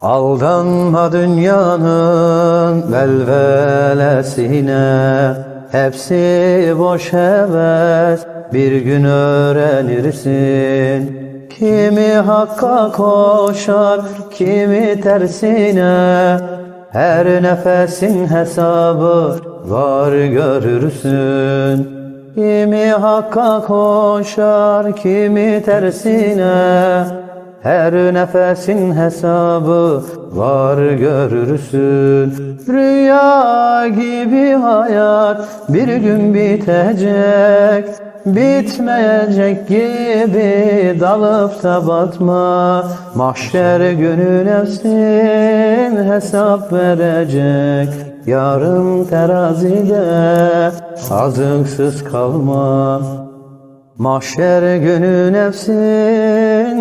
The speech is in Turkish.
Aldanma dünyanın velvelesine. Hepsi boş heves bir gün öğrenirsin. Kimi hakka koşar kimi tersine. Her nefesin hesabı var görürsün. Kimi hakka koşar kimi tersine her nefesin hesabı var görürsün. Rüya gibi hayat bir gün bitecek Bitmeyecek gibi dalıp da batma. Mahşer günü nefsin hesap verecek Yarın terazide azıksız kalma. Mahşer günü nefsin